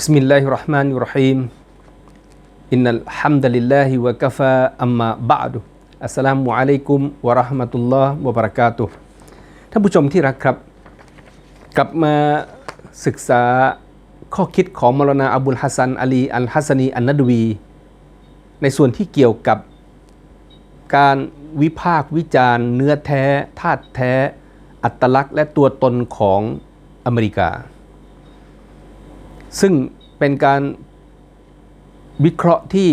بسم الله الرحمن الرحيم إن الحمد لله وكفى أما بعد อัสสลามุอะลัยกุมวะเราะห์มะตุลลอฮ์วะบะเราะกาตุฮ์ท่านผู้ชมที่รักครับ กลับมาศึกษาข้อคิดของมรณาอับุลฮัสซันอาลีอัลฮัสซันีอันนัดวี ในส่วนที่เกี่ยวกับการวิพากษ์วิจารณ์เนื้อแท้ธาตุแท้ อัตลักษณ์และตัวตนของอเมริกา ซึ่งเป็นการวิเคราะห์ที่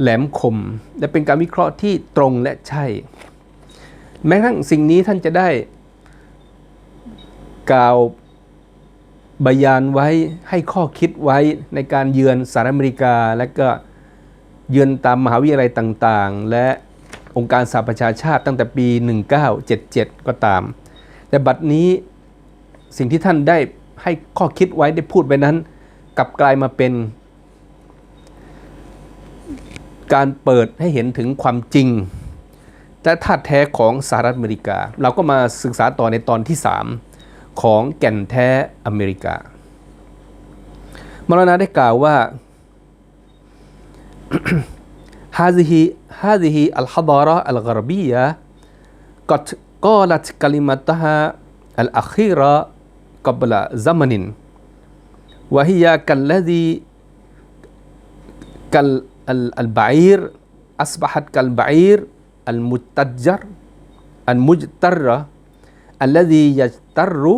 แหลมคม และเป็นการวิเคราะห์ที่ตรงและใช่ แม้กระทั่งสิ่งนี้ท่านจะได้กล่าวบยานไว้ให้ข้อคิดไว้ในการเยือนสหรัฐอเมริกา และก็เยือนตามมหาวิทยาลัยต่างๆ และองค์การสหประชาชาติตั้งแต่ปี 1977 ก็ตาม แต่บัดนี้สิ่งที่ท่านได้ ให้ข้อคิดไว้ได้พูดไปนั้น กลับกลายมาเป็น การเปิดให้เห็นถึงความจริง และธาตุแท้ของสหรัฐอเมริกา เราก็มาศึกษาต่อในตอนที่ 3 ของแก่นแท้อเมริกามรณะได้กล่าวว่า กอบละซัมนินวะฮิยากัลลดีกัลอัลบาอิรอัสบะฮัดกัลบาอิรอัลมุตัจจรอัลมุจตระอัลลดียัจตรุ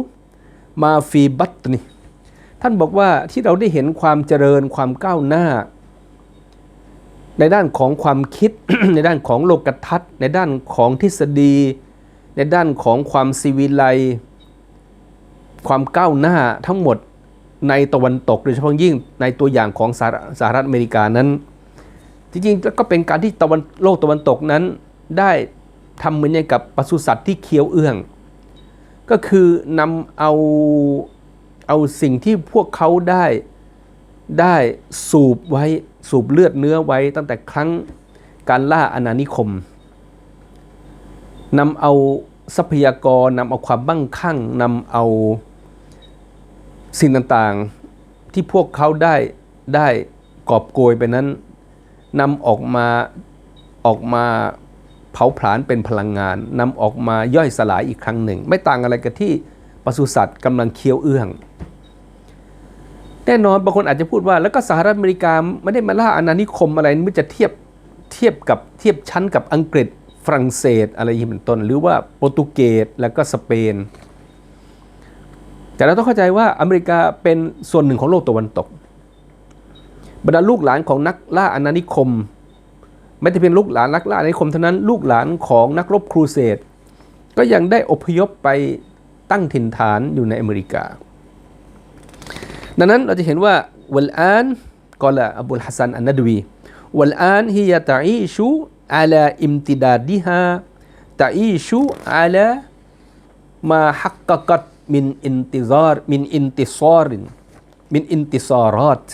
มาฟีบัตนีท่านบอกว่าที่เราได้เห็นความเจริญความก้าวหน้า ในด้านของความคิด ในด้านของโลกทัศน์ ในด้านของทฤษฎี ในด้านของความสิวิไล ความก้าวหน้าทั้งหมดในตะวันตกโดยเฉพาะยิ่งในตัวอย่างของสหรัฐอเมริกานั้น จริงๆก็เป็นการที่ตะวันโลกตะวันตกนั้นได้ทำเหมือนอย่างกับปศุสัตว์ที่เคี้ยวเอื้อง ก็คือนำเอาเอาสิ่งที่พวกเขาได้ได้สูบไว้สูบเลือดเนื้อไว้ตั้งแต่ครั้งการล่าอาณานิคมนำเอาทรัพยากรนำเอาความบั่งคั่งนำเอา สิ่งต่างๆที่พวกเขาได้ได้กอบโกยไปนั้นนำออกมาออกมาเผาผลาญเป็นพลังงานนำออกมาย่อยสลายอีกครั้งหนึ่ง ไม่ต่างอะไรกับที่ปศุสัตว์กำลังเคี้ยวเอื้อง แน่นอนบางคนอาจจะพูดว่า แล้วก็สหรัฐอเมริกาไม่ได้มาล่าอาณานิคมอะไรมันจะเทียบเทียบกับเทียบชั้นกับอังกฤษฝรั่งเศสอะไรอย่างเป็นต้น หรือว่าโปรตุเกสแล้วก็สเปน แต่เราต้องเข้าใจว่าอเมริกาเป็นส่วนหนึ่งของโลกตะวันตก บรรดาลูกหลานของนักล่าอาณานิคม ไม่ได้เป็นลูกหลานนักล่าอาณานิคมเท่านั้นลูกหลานของนักรบครูเสดก็ยังได้อพยพไปตั้งถิ่นฐานอยู่ในอเมริกา ดังนั้นเราจะเห็นว่าวัลอานกอละอับุลฮัสซันอันนดวีวัลอานฮิยะตะอีชูอาลาอิมติดาดิฮาตะอีชูอาลามาฮักกะกัต มินอินติซารมินอินติซารินมินอินติซารัต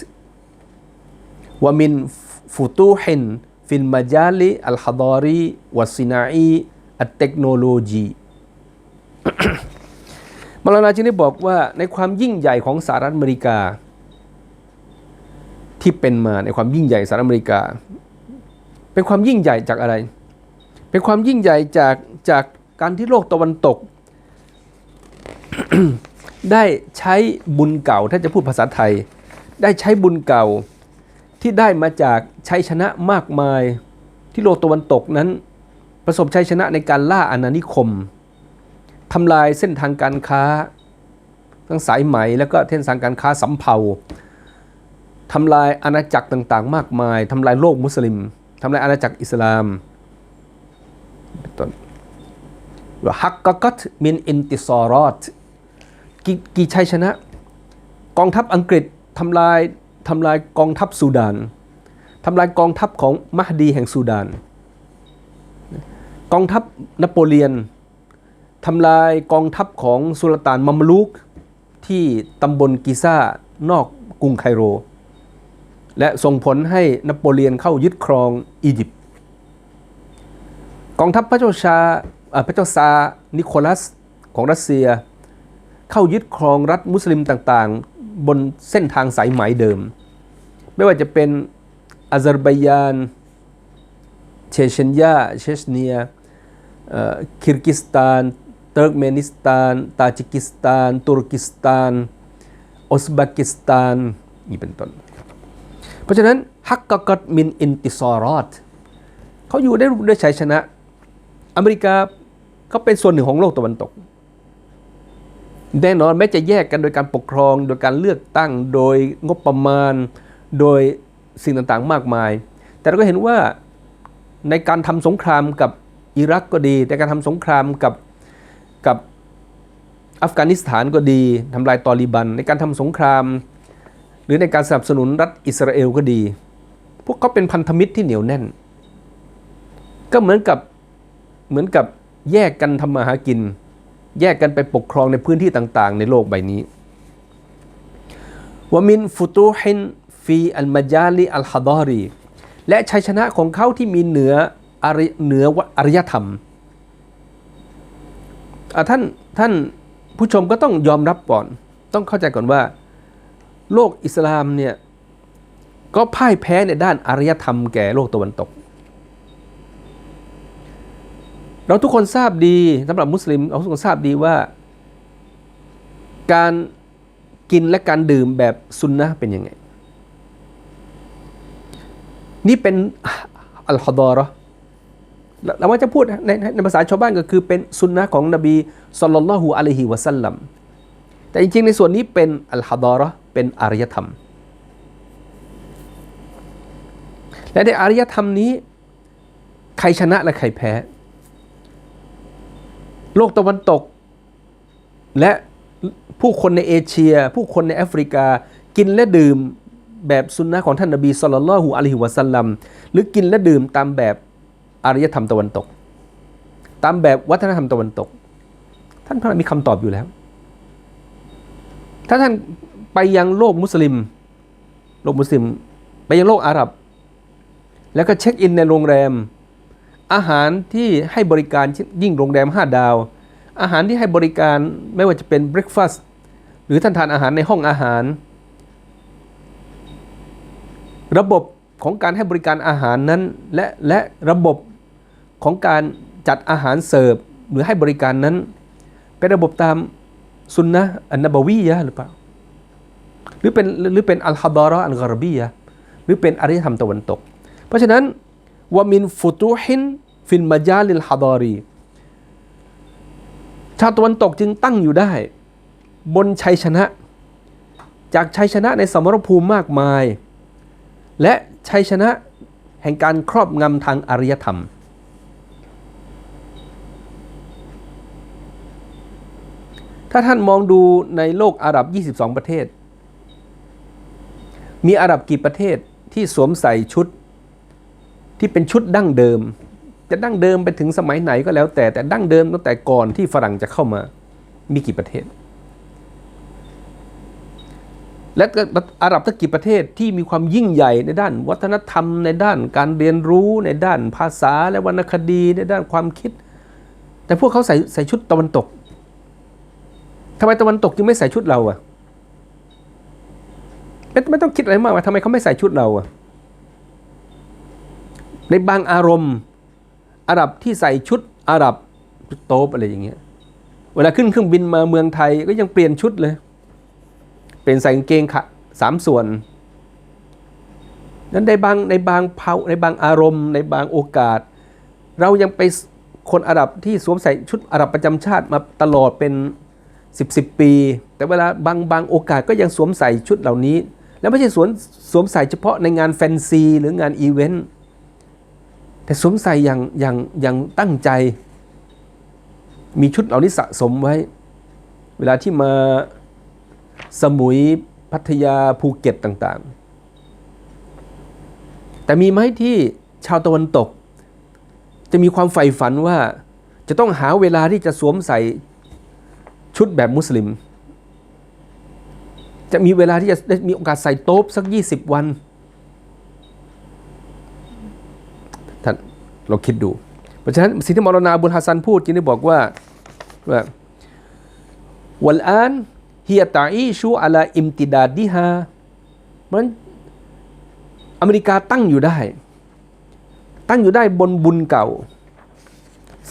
วะมินฟุตูฮินฟิลมาจาลิอัลฮัดารีวะซินาอีอัตเทคโนโลยีมรณาจึงได้บอกว่าในความยิ่งใหญ่ของสหรัฐอเมริกา ที่เป็นมาในความยิ่งใหญ่สหรัฐอเมริกา เป็นความยิ่งใหญ่จากอะไร เป็นความยิ่งใหญ่จากจากการที่โลกตะวันตก ได้ใช้บุญเก่าถ้าจะพูดภาษาไทย ได้ใช้บุญเก่าที่ได้มาจากชัยชนะมากมายที่โลกตะวันตกนั้น ประสบชัยชนะในการล่าอาณานิคมทำลายเส้นทางการค้า ทั้งสายไหมแล้วก็เส้นทางการค้าสำเภาทำลายอาณาจักรต่างๆ มากมายทำลายโลกมุสลิมทำลายอาณาจักรอิสลามเป็นต้น ฮักกกัตมินอินติซอรอตกี่ชัยชนะ กองทัพอังกฤษทำลายทำลายกองทัพซูดานทำลายกองทัพของมหดีแห่งซูดาน กองทัพนโปเลียนทำลายกองทัพของสุลต่านมัมลูกที่ตำบลกิซ่านอกกรุงไคโร และส่งผลให้นโปเลียนเข้ายึดครองอียิปต์กองทัพพระเจ้าชา พระเจ้าซา นิโคลัสของรัสเซีย เข้ายึดครองรัฐมุสลิมต่างๆ บนเส้นทางสายไหมเดิม ไม่ว่าจะเป็นอาเซาร์ไบยาน เชเชนยา เชชเนียคิร์กิสถานเติร์กเมนิสถาน ตาจิกิสถาน ตุรกิสถานอุซเบกิสถานนี่เป็นต้น เพราะฉะนั้นฮักกะกัดมินอินติซอรอดเขาอยู่ได้ด้วยชัยชนะ อเมริกาเขาเป็นส่วนหนึ่งของโลกตะวันตก แน่นอนแม้จะแยกกันโดยการปกครอง โดยการเลือกตั้งโดยงบประมาณ โดยสิ่งต่างๆมากมาย แต่เราก็เห็นว่าในการทำสงครามกับอิรักก็ดีในการทำสงครามกับกับอัฟกานิสถานก็ดีทำลายตอริบัน ในการทำสงคราม หรือในการสนับสนุนรัฐอิสราเอลก็ดี พวกเขาเป็นพันธมิตรที่เหนียวแน่น ก็เหมือนกับ เหมือนกับแยกกันทำมาหากิน แยกกันไปปกครองในพื้นที่ต่างๆ ในโลกใบนี้วามินฟุตูฮินฟีอัลมาจาลีอัลฮะดอรีและชัยชนะของเขาที่มีเหนืออารยเหนืออารยธรรมท่านท่านผู้ชมก็ต้องยอมรับก่อน ต้องเข้าใจก่อนว่า โลกอิสลามเนี่ยก็พ่ายแพ้ในด้านอารยธรรมแก่โลกตะวันตก เราทุกคนทราบดีสำหรับมุสลิมเราทุกคนทราบดีว่า การกินและการดื่มแบบซุนนะเป็นยังไง นี่เป็นอัลฮะดอเราะห์เราว่าจะพูดในในภาษาชาวบ้านก็คือเป็นซุนนะของนบีศ็อลลัลลอฮุอะลัยฮิวะซัลลัมแต่จริงๆในส่วนนี้เป็นอัลฮะดอราะห์เป็นอารยธรรม และในอารยธรรมนี้ ใครชนะและใครแพ้ โลกตะวันตก และผู้คนในเอเชีย ผู้คนในแอฟริกา กินและดื่มแบบสุนนะของท่านนบีสุลต่านละหูอะลัยฮิวะสัลลัมหรือกินและดื่มตามแบบอารยธรรมตะวันตก ตามแบบวัฒนธรรมตะวันตก ท่านพระมีคำตอบอยู่แล้ว ถ้าท่านไปยังโลกมุสลิม โลกมุสลิม ไปยังโลกอาหรับ แล้วก็เช็คอินในโรงแรม อาหารที่ให้บริการยิ่งโรงแรม 5 ดาว อาหารที่ให้บริการไม่ว่าจะเป็นเบรคฟาสต์หรือท่านทานอาหารในห้องอาหาร ระบบของการให้บริการอาหารนั้น และและระบบของการจัดอาหารเสิร์ฟหรือให้บริการนั้น เป็นระบบตามซุนนะอันนบวียะหรือเปล่าหรือเป็นหรือเป็นอัลฮะดาระอัลกอรบียะห์หรือเป็นอารยธรรมตะวันตก เพราะฉะนั้น วามินฟุตุฮินฟินมาจาลิลฮะดารีชาวตะวันตกจึงตั้งอยู่ได้ บนชัยชนะ จากชัยชนะในสมรภูมิมากมาย และชัยชนะแห่งการครอบงำทางอารยธรรม ถ้าท่านมองดูในโลกอาหรับ 22 ประเทศ มีอาหรับกี่ประเทศที่สวมใส่ชุด ที่เป็นชุดดั้งเดิม จะดั้งเดิมไปถึงสมัยไหนก็แล้วแต่แต่ดั้งเดิมตั้งแต่ก่อนที่ฝรั่งจะเข้ามามีกี่ประเทศ และอาหรับตั้งกี่ประเทศที่มีความยิ่งใหญ่ในด้านวัฒนธรรม ในด้านการเรียนรู้ในด้านภาษาและวรรณคดีในด้านความคิด แต่พวกเขาใส่ใส่ชุดตะวันตกทำไมตะวันตกจึงไม่ใส่ชุดเราอะไม่ไม่ต้องคิดอะไรมากว่าทำไมเขาไม่ใส่ชุดเราอะ ในบางอารมณ์อาหรับที่ใส่ชุดอาหรับโต๊บอะไรอย่างเงี้ยเวลาขึ้นเครื่องบินมาเมืองไทยก็ยังเปลี่ยนชุดเลย เป็นใส่กางเกงขะสามส่วนนั้นในบางในบางเผาในบางอารมณ์ ในบางโอกาส เรายังไปคนอาหรับที่สวมใส่ชุดอาหรับประจำชาติมาตลอดเป็น 10บสปี แต่เวลาบางบางโอกาสก็ยังสวมใส่ชุดเหล่านี้ แล้วไม่ใช่สวมสวมใส่เฉพาะในงานแฟนซีหรืองานอีเวนต์ แต่สวมใส่อย่างอย่างอย่างตั้งใจ มีชุดเหล่านี้สะสมไว้ เวลาที่มาสมุยพัทยาภูเก็ตต่างๆ แต่มีไหมที่ชาวตะวันตก จะมีความใฝ่ฝันว่าจะต้องหาเวลาที่จะสวมใส่ชุดแบบมุสลิม จะมีเวลาที่จะได้มีโอกาสใส่โต๊บสัก 20 วัน ท่านเราคิดดู เพราะฉะนั้นสิ่งที่มรณาบุญฮัสซันพูดจึงได้บอกว่าว่าวัลอานเฮียตาอีชูอัลาอิมติดาดิฮามันอเมริกาตั้งอยู่ได้ ตั้งอยู่ได้บนบุญเก่า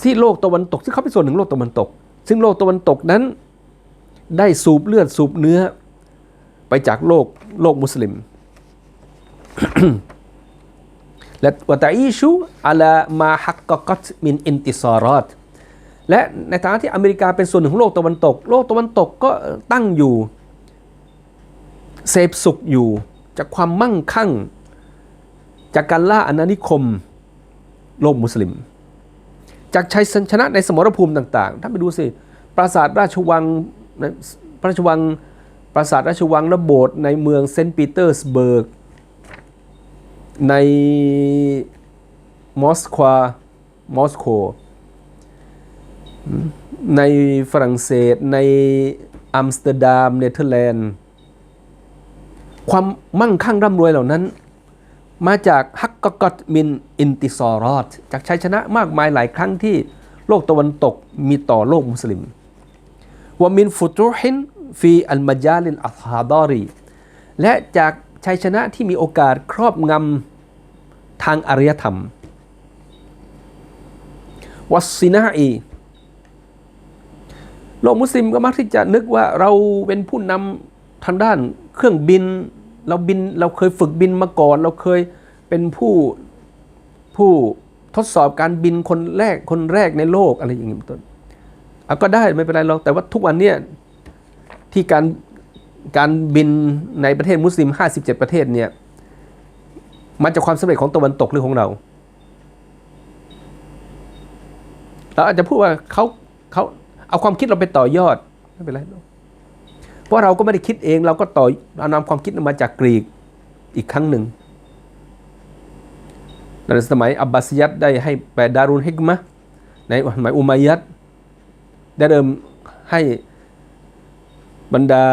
ที่โลกตะวันตก ซึ่งเขาเป็นส่วนหนึ่งโลกตะวันตก ซึ่งโลกตะวันตกนั้น ได้สูบเลือดสูบเนื้อ ไปจากโลกโลกมุสลิม และวะตาอีชูอัลามาฮักกะกัตมินอินติซารอตและในฐานะที่อเมริกาเป็นส่วนหนึ่งของโลกตะวันตก โลกตะวันตกก็ตั้งอยู่ เสพสุขอยู่ จากความมั่งคั่ง จากการล่าอาณานิคม โลกมุสลิม จากชัยชนะในสมรภูมิต่าง ๆ ท่านไปดูสิ ปราสาทราชวังพระราชวัง ปราสาทราชวังและโบสถ์ในเมืองเซนต์ปีเตอร์สเบิร์ก ในมอสความอสโกในฝรั่งเศสในอัมสเตอร์ดัมเนเธอร์แลนด์ความมั่งคั่งร่ำรวยเหล่านั้น มาจากฮักกกตมินอินติซอรอด จากชัยชนะมากมายหลายครั้งที่โลกตะวันตกมีต่อโลกมุสลิมวามินฟุตุฮินฟีอัลมาจาลินอัลฮาดารีและจาก ชัยชนะที่มีโอกาสครอบงำทางอารยธรรม วัสซินาอีโลกมุสลิมก็มักที่จะนึกว่าเราเป็นผู้นำทางด้านเครื่องบิน เราบินเราเคยฝึกบินมาก่อน เราเคยเป็นผู้ผู้ทดสอบการบินคนแรกคนแรกในโลกอะไรอย่างนี้เป็นต้นเอาก็ได้ไม่เป็นไรหรอกแต่ว่าทุกวันเนี้ยที่การ การบินในประเทศมุสลิม 57 ประเทศเนี่ย มันจากความสำเร็จของตะวันตกหรือของเรา เราอาจจะพูดว่าเขาเขาเอาความคิดเราไปต่อยอดไม่เป็นไรเพราะเราก็ไม่ได้คิดเองเราก็ต่อเอานำความคิดมาจากกรีกอีกครั้งหนึ่งในสมัยอับบาสยัดได้ให้แปลดารุนฮิกมะในสมัยอุมัยยัดได้เริ่มให้บรรดา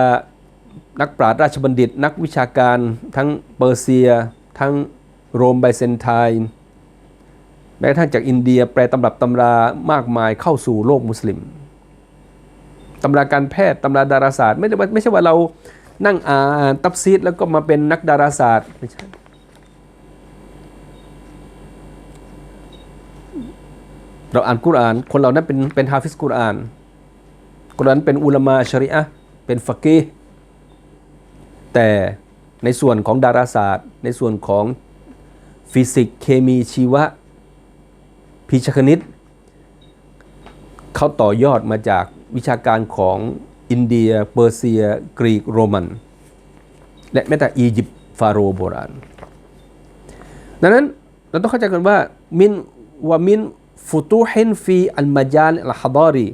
นักปราชญ์ราชบัณฑิต นักวิชาการ ทั้งเปอร์เซีย ทั้งโรมไบเซนไทน์แม้กระทั่งจากอินเดียแปลตำรับตำรามากมายเข้าสู่โลกมุสลิมตำราการแพทย์ตำราดาราศาสตร์ ไม่ได้ว่าไม่ใช่ว่าเรานั่งอ่านตับซีดแล้วก็มาเป็นนักดาราศาสตร์ไม่ใช่เราอ่านกุรอาน คนเหล่านั้นเป็นเป็นฮาฟิสกุรอานคนนั้นเป็นอุลามาชริอะเป็นฟักกี แต่ในส่วนของดาราศาสตร์ ในส่วนของฟิสิกส์เคมีชีวะพิชคณิตเขาต่อยอดมาจากวิชาการของอินเดีย เปอร์เซีย กรีกโรมัน และแม้แต่อียิปต์ฟาโรโบราณ ดังนั้นเราต้องเข้าใจกันว่ามินวามินฟุตูฮินฟีอัลมาจาลอัลฮดารี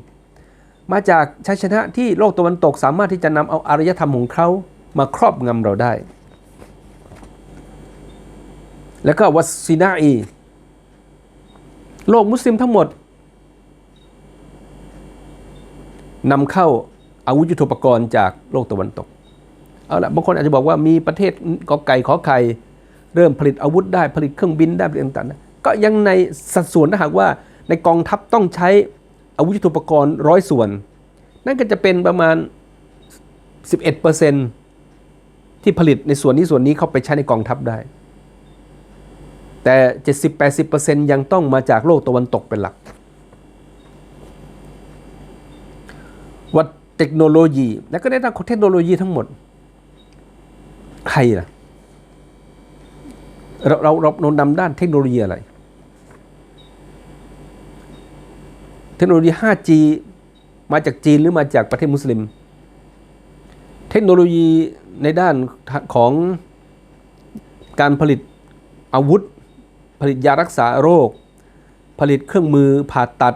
มาจากชัยชนะที่โลกตะวันตกสามารถที่จะนำเอาอารยธรรมของเขา มาครอบงำเราได้ แล้วก็วัสซินาอี โลกมุสลิมทั้งหมดนำเข้าอาวุธยุทโธปกรณ์จากโลกตะวันตก เอาละบางคนอาจจะบอกว่ามีประเทศกอไก่ขอไข่เริ่มผลิตอาวุธได้ผลิตเครื่องบินได้ผลิตต่างๆก็ยังในสัดส่วนถ้าหากว่าในกองทัพต้องใช้อาวุธยุทโธปกรณ์ร้อยส่วน นั่นก็จะเป็นประมาณ 11% ที่ผลิตในส่วนนี้ส่วนนี้เข้าไปใช้ในกองทัพได้ แต่ 70-80%ยังต้องมาจากโลกตะวันตกเป็นหลัก วัดเทคโนโลยี และก็ในด้างเทคโนโลยีทั้งหมด ใครล่ะ เราเราเรานำด้านเทคโนโลยีอะไร เทคโนโลยี 5G มาจากจีนหรือมาจากประเทศมุสลิม เทคโนโลยีในด้านของการผลิตอาวุธ ผลิตยารักษาโรค ผลิตเครื่องมือผ่าตัด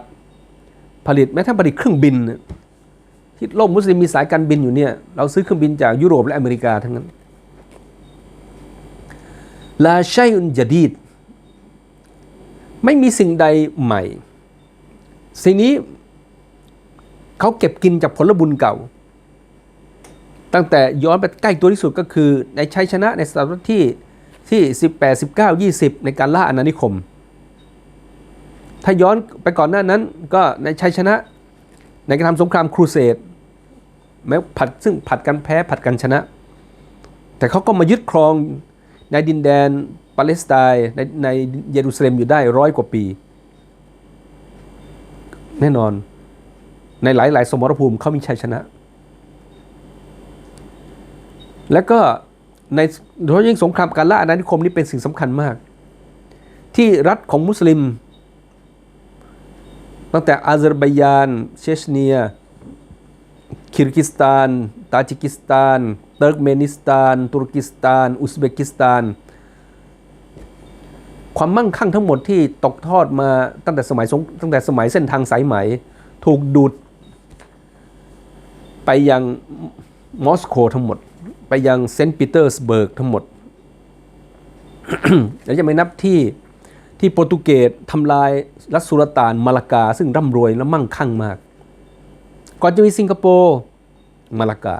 ผลิตแม้ทั้งผลิตเครื่องบินที่โลกมุสลิมมีสายการบินอยู่เนี่ยเราซื้อเครื่องบินจากยุโรปและอเมริกาทั้งนั้นลาชัยอุนจดีดไม่มีสิ่งใดใหม่ สิ่งนี้เขาเก็บกินจากผลบุญเก่า ตั้งแต่ย้อนไปใกล้ตัวที่สุดก็คือในชัยชนะในศตวรรษที่ที่ 18 19 20 ในการล่าอาณานิคม ถ้าย้อนไปก่อนหน้านั้นก็ในชัยชนะในการทำสงครามครูเสดแม้ผัดซึ่งผัดกันแพ้ผัดกันชนะ แต่เขาก็มายึดครองในดินแดนปาเลสไตน์ในในเยรูซาเล็มอยู่ได้ร้อยกว่าปี แน่นอนในหลาย ๆ สมรภูมิเขามีชัยชนะ แล้วก็ในโดยเฉพาะยิ่งสงครามการล่าอาณานิคมนี่เป็นสิ่งสำคัญมาก ที่รัฐของมุสลิม ตั้งแต่อาเซอร์ไบยาน เชชเนียคิร์กิสถาน ตาจิกิสถานเติร์กเมนิสถาน ตุรกิสถาน อุซเบกิสถาน ความมั่งคั่งทั้งหมดที่ตกทอดมาตั้งแต่สมัยตั้งแต่สมัยเส้นทางสายไหม ถูกดูด ไปยังมอสโกทั้งหมด ไปยังเซนต์ปีเตอร์สเบิร์กทั้งหมดแล้วจะไม่นับที่ที่โปรตุเกสทำลายรัสสุลต่านมาลากา ซึ่งร่ำรวยและมั่งคั่งมาก ก่อนจะมีสิงคโปร์มาลากา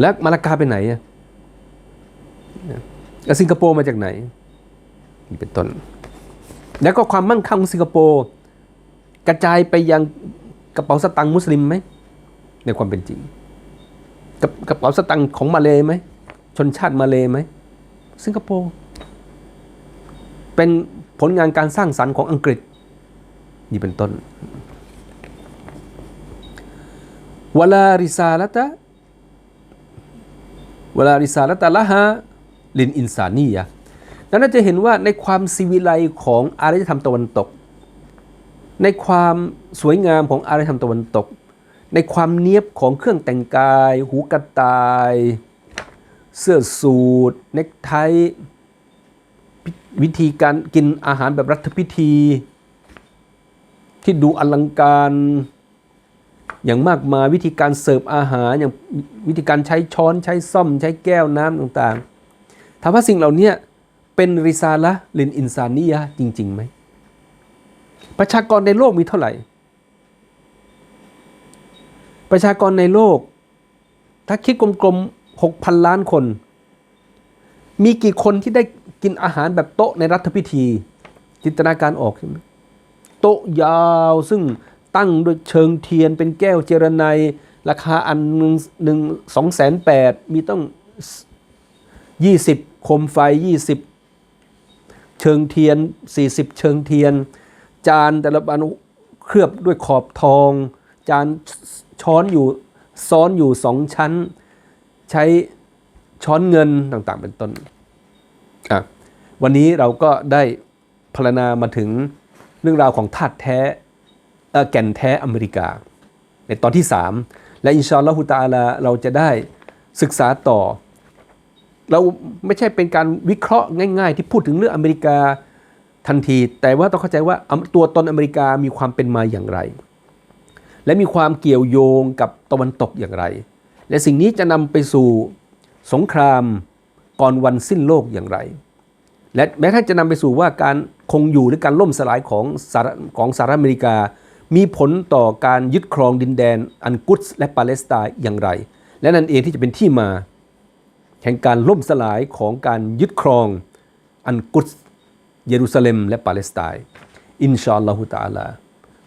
แล้วมาลากาไปไหนอะแล้วสิงคโปร์มาจากไหนนี่เป็นต้น แล้วก็ความมั่งคั่งของสิงคโปร์กระจายไปยังกระเป๋าสตังค์มุสลิมไหมในความเป็นจริง กระกระเป๋าสตังค์ของมาเลย์ไหมชนชาติมาเลย์ไหมสิงคโปร์เป็นผลงานการสร้างสรรค์ของอังกฤษ นี่เป็นต้นวลาริซาลตะวลาริซาลตะละฮะลินอินซานียะนั้นจะเห็นว่าในความสิวิไลของอารยธรรมตะวันตก ในความสวยงามของอารยธรรมตะวันตก ในความเนียบของเครื่องแต่งกาย หูกระต่าย เสื้อสูทเนคไทวิธีการกินอาหารแบบรัฐพิธี ที่ดูอลังการอย่างมากมายวิธีการเสิร์ฟอาหารอย่างวิธีการใช้ช้อนใช้ซ่อม ใช้แก้วน้ำต่างๆถามว่าสิ่งเหล่านี้เป็นริซาละลินอินซานียะจริงๆไหมประชากรในโลกมีเท่าไหร่ ประชากรในโลก ถ้าคิดกลมๆหกพันล้านคน มีกี่คนที่ได้กินอาหารแบบโต๊ะในรัฐพิธี จินตนาการออกใช่ไหมโต๊ะยาวซึ่งตั้งด้วยเชิงเทียนเป็นแก้วเจรไนยราคาอันหนึ่งหนึ่งสองแสนแปดมีต้องยี่สิบโคมไฟยี่สิบเชิงเทียนสี่สิบเชิงเทียน จานแต่ละอันเคลือบด้วยขอบทอง จานช้อนอยู่ซ้อนอยู่สองชั้น ใช้ช้อนเงินต่างๆ เป็นต้นอะวันนี้เราก็ได้พรรณนามาถึงเรื่องราวของธาตุแท้แก่นแท้อเมริกา ในตอนที่ 3 และอินชาอัลลอฮุตาลาเราจะได้ศึกษาต่อ เราไม่ใช่เป็นการวิเคราะห์ง่ายๆ ที่พูดถึงเรื่องอเมริกาทันที แต่ว่าต้องเข้าใจว่าตัวตนอเมริกามีความเป็นมาอย่างไร และมีความเกี่ยวโยงกับตะวันตกอย่างไร และสิ่งนี้จะนำไปสู่สงครามก่อนวันสิ้นโลกอย่างไร และแม้ถ้าจะนำไปสู่ว่าการคงอยู่หรือการล่มสลายของสหรัฐของสหรัฐอเมริกา มีผลต่อการยึดครองดินแดน อันกุตส์และปาเลสไตน์อย่างไร และนั่นเองที่จะเป็นที่มา แห่งการล่มสลายของการยึดครองอันกุตส์เยรูซาเล็มและปาเลสไตน์อินชาอัลลอฮุตะอาลา